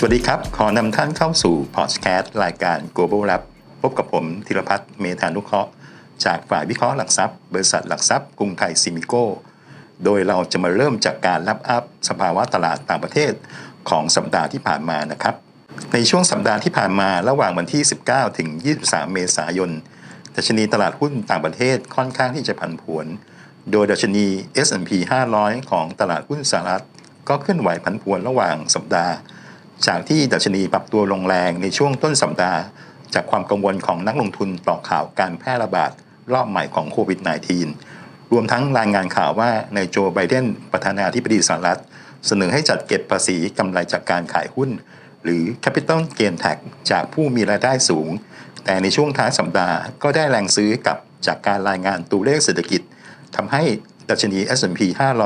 สวัสดีครับ ขอนำท่านเข้าสู่พอดแคสต์รายการ Global Lab พบกับผมธีรพัฒน์เมธานุเคราะห์ จากฝ่ายวิเคราะห์หลักทรัพย์ บริษัทหลักทรัพย์กรุงไทยซิมิโก้ โดยเราจะมาเริ่มจากการรับอัพสภาวะตลาดต่างประเทศของสัปดาห์ที่ผ่านมานะครับ ในช่วงสัปดาห์ที่ผ่านมาระหว่างวันที่ 19 ถึง 23 เมษายนดัชนีตลาดหุ้นต่างประเทศค่อนข้างที่จะผันผวน โดยดัชนี S&P 500 ของตลาดหุ้นสหรัฐก็เคลื่อนไหวผันผวนระหว่างสัปดาห์ จากที่ดัชนีปรับตัวลงแรงในช่วงต้นสัปดาห์ จากความกังวลของนักลงทุนต่อข่าวการแพร่ระบาดรอบใหม่ของโควิด -19 รวมทั้งรายงานข่าวว่านายโจไบเดนประธานาธิบดีสหรัฐ เสนอให้จัดเก็บภาษีกำไรจากการขายหุ้น หรือ Capital Gain Tax จากผู้มีรายได้สูง แต่ในช่วงท้ายสัปดาห์ก็ได้แรงซื้อกลับจากการรายงานตัวเลขเศรษฐกิจทำให้ดัชนี S&P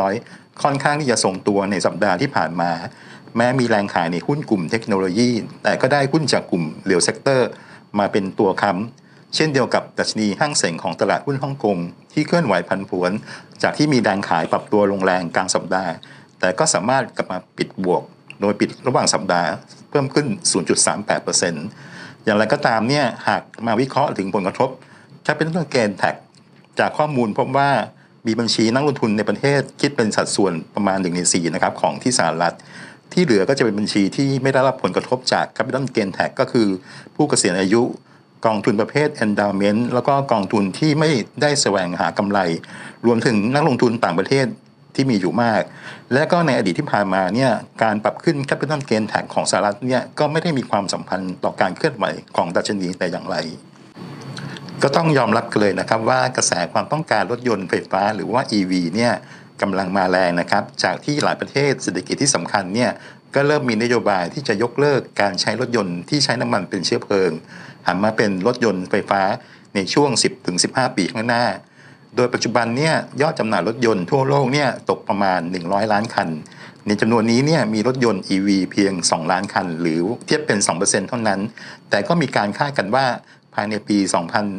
500 ค่อนข้างที่จะทรงตัวในสัปดาห์ที่ผ่านมา แม้มีแรงขายในหุ้นกลุ่มเทคโนโลยี แต่ก็ได้หุ้นจากกลุ่มเรียลเซกเตอร์มาเป็นตัวค้ำเช่นเดียวกับดัชนีห้างเสงของตลาดหุ้นฮ่องกงที่เคลื่อนไหวผันผวน จากที่มีแรงขายปรับตัวลงแรงกลางสัปดาห์ แต่ก็สามารถกลับมาปิดบวก โดยปิดระหว่างสัปดาห์เพิ่มขึ้น 0.38%อย่างไรก็ตามเนี่ยหากมาวิเคราะห์ถึงผลกระทบ Capital Gain Tax จากข้อมูลพบว่ามีบัญชีนักลงทุนในประเทศคิดเป็นสัดส่วนประมาณ1ใน4นะครับของที่สหรัฐ ที่เหลือก็จะเป็นบัญชีที่ไม่ได้รับผลกระทบจาก Capital Gain Tax ก็คือผู้เกษียณอายุกองทุนประเภท Endowment แล้วก็กองทุนที่ไม่ได้แสวงหากำไร รวมถึงนักลงทุนต่างประเทศที่มีอยู่มาก และก็ในอดีตที่ผ่านมาเนี่ยการปรับขึ้น Capital Gain Tax ของสหรัฐเนี่ยก็ไม่ได้มีความสัมพันธ์ต่อการเคลื่อนไหวของดัชนีแต่อย่างไร ก็ต้องยอมรับกันเลยนะครับว่ากระแสความต้องการรถยนต์ไฟฟ้าหรือว่า EV เนี่ย กำลังมาแรงนะครับ จากที่หลายประเทศเศรษฐกิจที่สำคัญเนี่ยก็เริ่มมีนโยบายที่จะยกเลิกการใช้รถยนต์ที่ใช้น้ำมันเป็นเชื้อเพลิงหันมาเป็นรถยนต์ไฟฟ้าในช่วง 10-15 ปีข้างหน้า โดยปัจจุบันเนี่ยยอดจำหน่ายรถยนต์ทั่วโลกเนี่ยตกประมาณ 100 ล้านคัน ในจำนวนนี้เนี่ยมีรถยนต์ EV เพียง 2 ล้านคัน หรือเทียบเป็น 2%เท่านั้น แต่ก็มีการคาดกันว่าภายในปี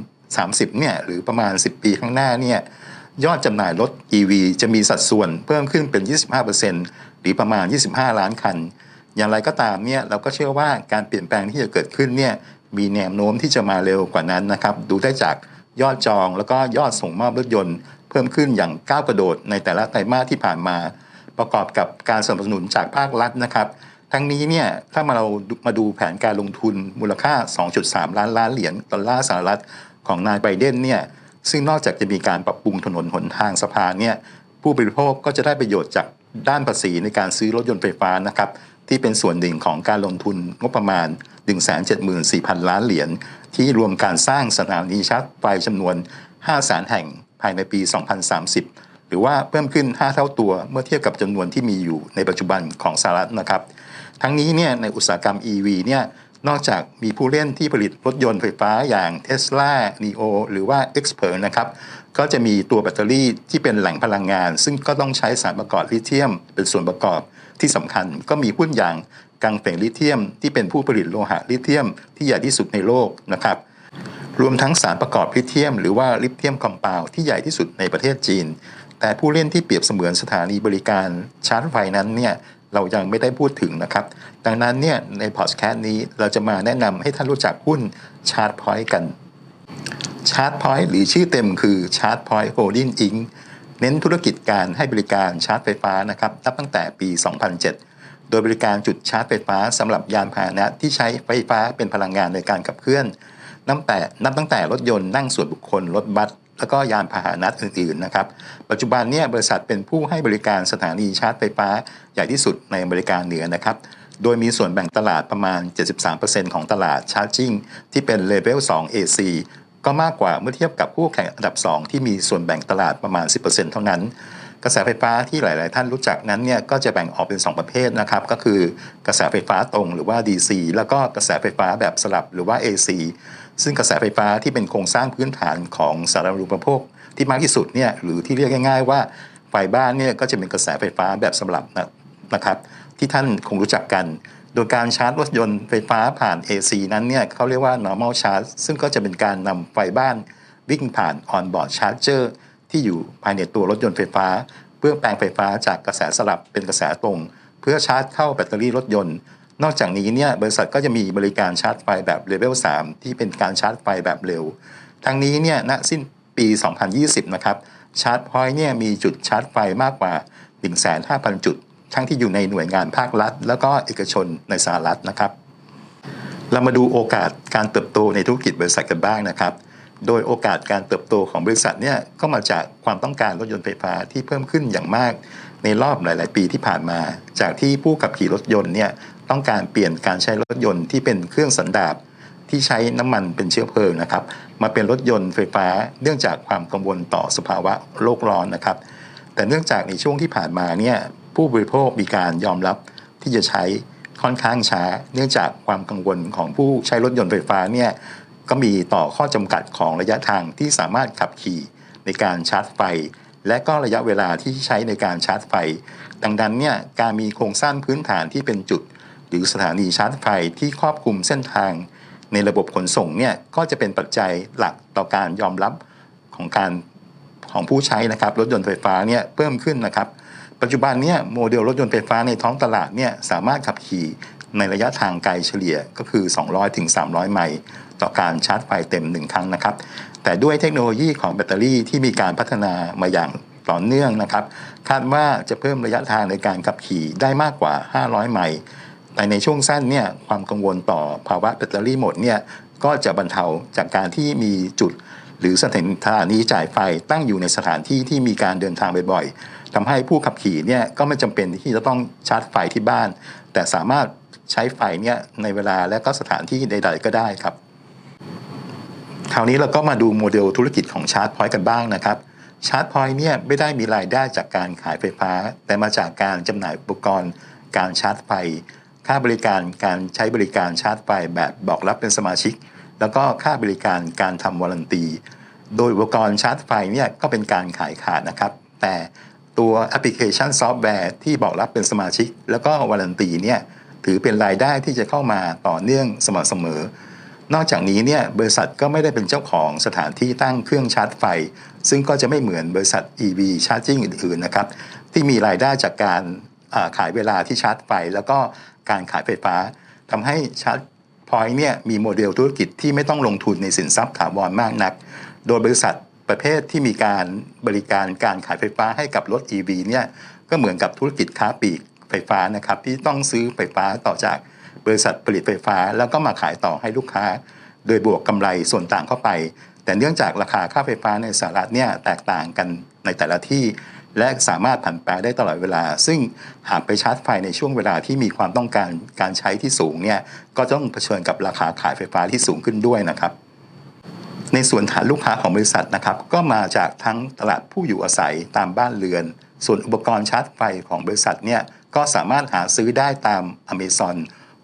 2030 เนี่ยหรือประมาณ 10 ปีข้างหน้าเนี่ย ยอดจำหน่ายรถ EV จะมีสัดส่วนเพิ่มขึ้นเป็น 25%หรือประมาณ 25 ล้านคัน อย่างไรก็ตามเนี่ยเราก็เชื่อว่าการเปลี่ยนแปลงที่จะเกิดขึ้นเนี่ยมีแนวโน้มที่จะมาเร็วกว่านั้นนะครับดูได้จากยอดจองแล้วก็ยอดส่งมอบรถยนต์ เพิ่มขึ้นอย่างก้าวกระโดดในแต่ละไตรมาสที่ผ่านมา ประกอบกับการสนับสนุนจากภาครัฐนะครับ ทั้งนี้เนี่ยถ้ามาเรามาดูแผนการลงทุนมูลค่า 2.3 ล้านล้านเหรียญดอลลาร์สหรัฐของนายไบเดนเนี่ย ซึ่งนอกจากจะมีการปรับปรุงถนนหนทางสะพานเนี่ยผู้บริโภคก็จะได้ประโยชน์จากด้านภาษีในการซื้อรถยนต์ไฟฟ้านะครับที่เป็นส่วนหนึ่งของการลงทุนงบประมาณ 174,000 ล้านเหรียญที่รวมการสร้างสถานีชาร์จไฟจำนวน 5 แสนแห่งภายในปี 2030 หรือว่าเพิ่มขึ้น 5 เท่าตัวเมื่อเทียบกับจำนวนที่มีอยู่ในปัจจุบันของสหรัฐนะครับ ทั้งนี้เนี่ยในอุตสาหกรรม EV เนี่ย นอกจากมีผู้เล่นที่ผลิตรถยนต์ไฟฟ้าอย่าง Tesla, NIO หรือว่า x p e r นะครับ ก็จะมีตัวแบตเตอรี่ที่เป็นแหล่งพลังงาน ซึ่งก็ต้องใช้สารประกอบลิเธียม เป็นส่วนประกอบที่สำคัญ ก็มีหุ้นอย่างกังเฟงลิเธียม ที่เป็นผู้ผลิตโลหะลิเธียม ที่ใหญ่ที่สุดในโลกนะครับ รวมทั้งสารประกอบลิเธียม หรือว่าลิเธียมคอมเพลที่ใหญ่ที่สุดในประเทศจีนแต่ผู้เล่นที่เปรียบเสมือนสถานีบริการชาร์จไฟนั้นเนี่ย เรายังไม่ได้พูดถึงนะครับ ดังนั้นเนี่ยในพอดแคสต์นี้เราจะมาแนะนำให้ท่านรู้จักหุ้นชาร์จพอยต์กันชาร์จพอยต์หรือชื่อเต็มคือชาร์จพอยต์โฮลดิ้งอิงเน้นธุรกิจการให้บริการชาร์จไฟฟ้านะครับนับตั้งแต่ปี 2007 โดยบริการจุดชาร์จไฟฟ้าสำหรับยานพาหนะที่ใช้ไฟฟ้าเป็นพลังงานในการขับเคลื่อน นับแต่นับตั้งแต่รถยนต์นั่งส่วนบุคคลรถบัส แล้วก็ยานพาหนะอื่นๆนะครับ ปัจจุบันเนี่ยบริษัทเป็นผู้ให้บริการสถานีชาร์จไฟฟ้าใหญ่ที่สุดในอเมริกาเหนือนะครับ โดยมีส่วนแบ่งตลาดประมาณ 73%ของตลาดชาร์จิ่งที่เป็นเลเวล 2 AC ก็มากกว่าเมื่อเทียบกับผู้แข่งอันดับ 2 ที่มีส่วนแบ่งตลาดประมาณ 10%เท่านั้น กระแสไฟฟ้าที่หลาย ๆ ท่านรู้จักนั้นเนี่ยก็จะแบ่งออกเป็น 2 ประเภทนะครับ ก็คือกระแสไฟฟ้าตรงหรือว่า DC แล้วก็กระแสไฟฟ้าแบบสลับหรือว่า AC ซึ่งกระแสไฟฟ้าที่เป็นโครงสร้างพื้นฐานของสาธารณูปโภคที่มากที่สุดเนี่ยหรือที่เรียกง่าย ๆ ว่าไฟบ้านเนี่ยก็จะเป็นกระแสไฟฟ้าแบบสลับนะครับ ที่ท่านคงรู้จักกัน โดยการชาร์จรถยนต์ไฟฟ้าผ่าน AC นั้นเนี่ยเขาเรียกว่า normal charge ซึ่งก็จะเป็นการนำไฟบ้านวิ่งผ่าน on-board charger ที่อยู่ภายในตัวรถยนต์ไฟฟ้า เพื่อแปลงไฟฟ้าจากกระแสสลับเป็นกระแสตรง เพื่อชาร์จเข้าแบตเตอรี่รถยนต์ นอกจากนี้เนี่ยบริษัทก็จะมีบริการชาร์จไฟแบบเลเวล3ที่เป็นการชาร์จไฟแบบเร็ว ทั้งนี้เนี่ยณสิ้นปี 2020 นะครับชาร์จพอยต์เนี่ยมีจุดชาร์จไฟมากกว่า 1,500 จุด ทั้งที่อยู่ในหน่วยงานภาครัฐ แล้วก็เอกชนในสหรัฐนะครับ เรามาดูโอกาสการเติบโตในธุรกิจบริษัทกันบ้างนะครับ โดยโอกาสการเติบโตของบริษัทเนี่ยก็มาจากความต้องการรถยนต์ไฟฟ้าที่เพิ่มขึ้นอย่างมากในรอบหลาย ๆ ปีที่ผ่านมา จากที่ผู้ขับขี่รถยนต์เนี่ยต้องการเปลี่ยนการใช้รถยนต์ที่เป็นเครื่องสันดาปที่ใช้น้ำมันเป็นเชื้อเพลิงนะครับมาเป็นรถยนต์ไฟฟ้าเนื่องจากความกังวลต่อสภาวะโลกร้อนนะครับ แต่เนื่องจากในช่วงที่ผ่านมาเนี่ยผู้บริโภคมีการยอมรับที่จะใช้ค่อนข้างช้า เนื่องจากความกังวลของผู้ใช้รถยนต์ไฟฟ้าเนี่ย ก็มีต่อข้อจำกัดของระยะทางที่สามารถขับขี่ในการชาร์จไฟ และก็ระยะเวลาที่ใช้ในการชาร์จไฟ ดังนั้นเนี่ยการมีโครงสร้างพื้นฐานที่เป็นจุด หรือสถานีชาร์จไฟที่ครอบคลุมเส้นทาง ในระบบขนส่งเนี่ยก็จะเป็นปัจจัยหลักต่อการยอมรับของการของผู้ใช้นะครับรถยนต์ไฟฟ้าเนี่ยเพิ่มขึ้นนะครับ ปัจจุบันเนี่ยโมเดลรถยนต์ไฟฟ้าในท้องตลาดเนี่ยสามารถขับขี่ ในระยะทางไกลเฉลี่ยก็คือ200ถึง300 ไมล์ต่อการชาร์จไฟเต็ม 1 ครั้งนะครับ แต่ด้วยเทคโนโลยีของแบตเตอรี่ที่มีการพัฒนามาอย่างต่อเนื่องนะครับ คาดว่าจะเพิ่มระยะทางในการขับขี่ได้มากกว่า 500 ไมล์แต่ในช่วงสั้นเนี่ยความกังวลต่อภาวะแบตเตอรี่หมดเนี่ยก็จะบรรเทาจากการที่มีจุด หรือสถานีจ่ายไฟตั้งอยู่ในสถานที่ที่มีการเดินทางบ่อยๆทำให้ผู้ขับขี่เนี่ยก็ไม่จำเป็นที่จะต้องชาร์จไฟที่บ้าน แต่สามารถ ใช้ไฟเนี่ยในเวลาและก็สถานที่ใด ๆ ก็ได้ครับ คราวนี้เราก็มาดูโมเดลธุรกิจของชาร์จพอยต์กันบ้างนะครับชาร์จพอยต์เนี่ยไม่ได้มีรายได้จากการขายไฟฟ้า แต่มาจากการจำหน่ายอุปกรณ์ การชาร์จไฟ ค่าบริการการใช้บริการชาร์จไฟแบบบอกรับเป็นสมาชิก แล้วก็ค่าบริการการทำวารันตี โดยอุปกรณ์ชาร์จไฟเนี่ยก็เป็นการขายขาดนะครับ แต่ตัวแอปพลิเคชันซอฟต์แวร์ที่บอกรับเป็นสมาชิก แล้วก็วารันตีเนี่ย ถือเป็นรายได้ที่จะเข้ามาต่อเนื่องสม่ำเสมอ นอกจากนี้เนี่ยบริษัทก็ไม่ได้เป็นเจ้าของสถานที่ตั้งเครื่องชาร์จไฟ ซึ่งก็จะไม่เหมือนบริษัท EV Charging อื่นๆนะครับที่มีรายได้จากการขายเวลาที่ชาร์จไฟ แล้วก็การขายไฟฟ้าทำให้ชาร์จพอยต์เนี่ยมีโมเดลธุรกิจที่ไม่ต้องลงทุนในสินทรัพย์ถาวรมากนัก โดยบริษัทประเภทที่มีการบริการการขายไฟฟ้าให้กับรถ EV เนี่ยก็เหมือนกับธุรกิจค้าปลีก ไฟฟ้านะครับที่ต้องซื้อไฟฟ้าต่อจากบริษัทผลิตไฟฟ้า แล้วก็มาขายต่อให้ลูกค้า โดยบวกกำไรส่วนต่างเข้าไป แต่เนื่องจากราคาค่าไฟฟ้าในสหรัฐเนี่ยแตกต่างกันในแต่ละที่ และสามารถผันแปรได้ตลอดเวลา ซึ่งหากไปชาร์จไฟในช่วงเวลาที่มีความต้องการการใช้ที่สูงเนี่ยก็ต้องเผชิญกับราคาขายไฟฟ้าที่สูงขึ้นด้วยนะครับในส่วนฐานลูกค้าของบริษัทนะครับ ก็มาจากทั้งตลาดผู้อยู่อาศัยตามบ้านเรือน ส่วนอุปกรณ์ชาร์จไฟของบริษัทเนี่ย ก็สามารถหาซื้อได้ตาม Amazon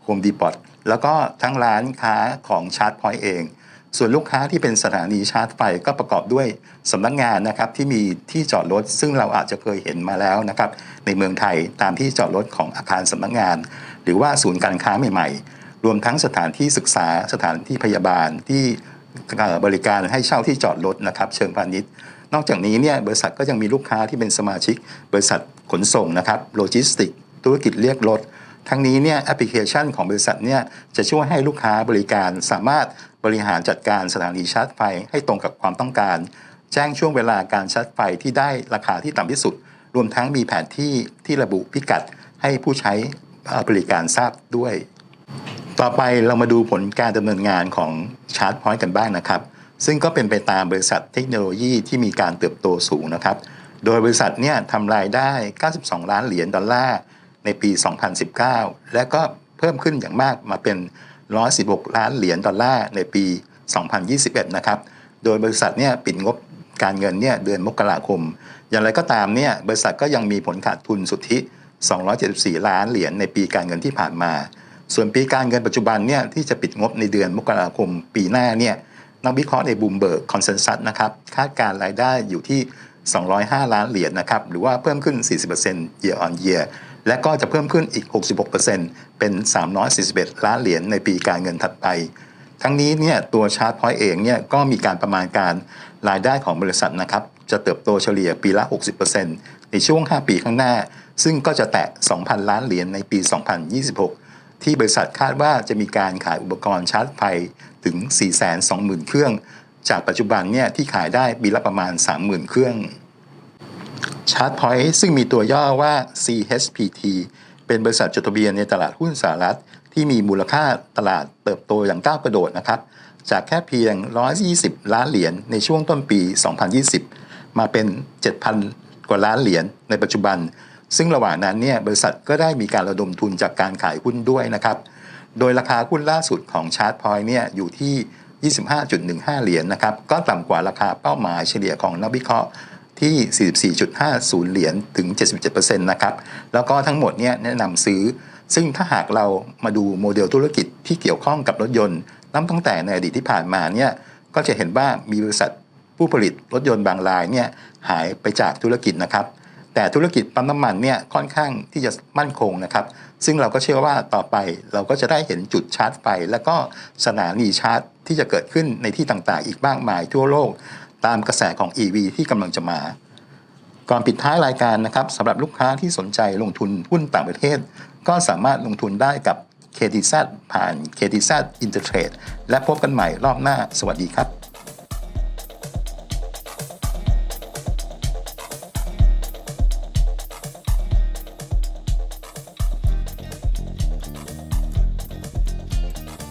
Home Depot แล้วก็ทั้งร้านค้าของชาร์จพอยต์เอง ส่วนลูกค้าที่เป็นสถานีชาร์จไฟก็ประกอบด้วยสำนักงานนะครับที่มีที่จอดรถซึ่งเราอาจจะเคยเห็นมาแล้วนะครับในเมืองไทยตามที่จอดรถของอาคารสำนักงาน หรือว่าศูนย์การค้าใหม่ ๆ รวมทั้งสถานที่ศึกษาสถานที่พยาบาลที่เออบริการให้เช่าที่จอดรถนะครับเชิงพาณิชย์ นอกจากนี้เนี่ยบริษัทก็ยังมีลูกค้าที่เป็นสมาชิก บริษัทขนส่งนะครับโลจิสติก ธุรกิจเรียกรถ ทั้งนี้เนี่ยแอปพลิเคชันของบริษัทเนี่ยจะช่วยให้ลูกค้าบริการสามารถบริหารจัดการสถานีชาร์จไฟให้ตรงกับความต้องการ แจ้งช่วงเวลาการชาร์จไฟที่ได้ราคาที่ต่ำที่สุด รวมทั้งมีแผนที่ที่ระบุพิกัดให้ผู้ใช้บริการทราบด้วย ต่อไปเรามาดูผลการดำเนินงานของชาร์จพอยต์กันบ้างนะครับ ซึ่งก็เป็นไปตามบริษัทเทคโนโลยีที่มีการเติบโตสูงนะครับ โดยบริษัทเนี่ยทำรายได้ 92 ล้านเหรียญดอลลาร์ ในปี 2019 และก็เพิ่มขึ้นอย่างมากมาเป็น 116 ล้านเหรียญดอลลาร์ในปี 2021 นะครับ โดยบริษัทเนี่ยปิดงบการเงินเนี่ยเดือนมกราคม อย่างไรก็ตามเนี่ยบริษัทก็ยังมีผลขาดทุนสุทธิ 274 ล้านเหรียญในปีการเงินที่ผ่านมา ส่วนปีการเงินปัจจุบันเนี่ยที่จะปิดงบในเดือนมกราคม ปีหน้าเนี่ยนักวิเคราะห์ในบูมเบิร์กคอนเซนแซสนะครับคาดการรายได้อยู่ที่ 205 ล้านเหรียญนะครับหรือว่าเพิ่มขึ้น 40% year on year และก็จะเพิ่มขึ้นอีก 66%เป็น 341 ล้านเหรียญในปีการเงินถัดไป ทั้งนี้เนี่ยตัวชาร์ตพอยต์เองเนี่ยก็มีการประมาณการรายได้ของบริษัทนะครับจะเติบโตเฉลี่ยปีละ 60%ในช่วง 5 ปีข้างหน้า ซึ่งก็จะแตะ 2,000 ล้านเหรียญในปี 2026 ที่บริษัทคาดว่าจะมีการขายอุปกรณ์ชาร์จไฟถึง 420,000 เครื่อง จากปัจจุบันเนี่ยที่ขายได้ปีละประมาณ 30,000 เครื่อง ชาร์จพอยต์ซึ่งมีตัวย่อว่า CHPT เป็นบริษัทจดทะเบียนในตลาดหุ้นสหรัฐ ที่มีมูลค่าตลาดเติบโตอย่างก้าวกระโดดนะครับ จากแค่เพียง 120 ล้านเหรียญในช่วงต้นปี 2020 มาเป็น 7,000 กว่าล้านเหรียญในปัจจุบัน ซึ่งระหว่างนั้นเนี่ยบริษัทก็ได้มีการระดมทุนจากการขายหุ้นด้วยนะครับ โดยราคาหุ้นล่าสุดของชาร์ตพอยต์เนี่ยอยู่ที่ 25.15 เหรียญนะครับ ก็ต่ำกว่าราคาเป้าหมายเฉลี่ยของนักวิเคราะห์ ที่ 44.50 เหรียญถึง 77%นะครับ แล้วก็ทั้งหมดเนี่ยแนะนำซื้อ ซึ่งถ้าหากเรามาดูโมเดลธุรกิจที่เกี่ยวข้องกับรถยนต์นับตั้งแต่ในอดีตที่ผ่านมาเนี่ยก็จะเห็นว่ามีบริษัทผู้ผลิตรถยนต์บางรายเนี่ยหายไปจากธุรกิจนะครับ แต่ธุรกิจปั๊มน้ำมันเนี่ยค่อนข้างที่จะมั่นคงนะครับ ซึ่งเราก็เชื่อว่าต่อไปเราก็จะได้เห็นจุดชาร์จไฟ และก็สถานีชาร์จที่จะเกิดขึ้นในที่ต่างๆ อีกมากมายทั่วโลก ตามกระแสของ EV ที่กำลังจะมา ก่อนปิดท้ายรายการนะครับสำหรับลูกค้าที่สนใจลงทุนหุ้นต่างประเทศ ก็สามารถลงทุนได้กับ KTZ ผ่าน KTZ Intertrade และพบกันใหม่รอบหน้า สวัสดีครับ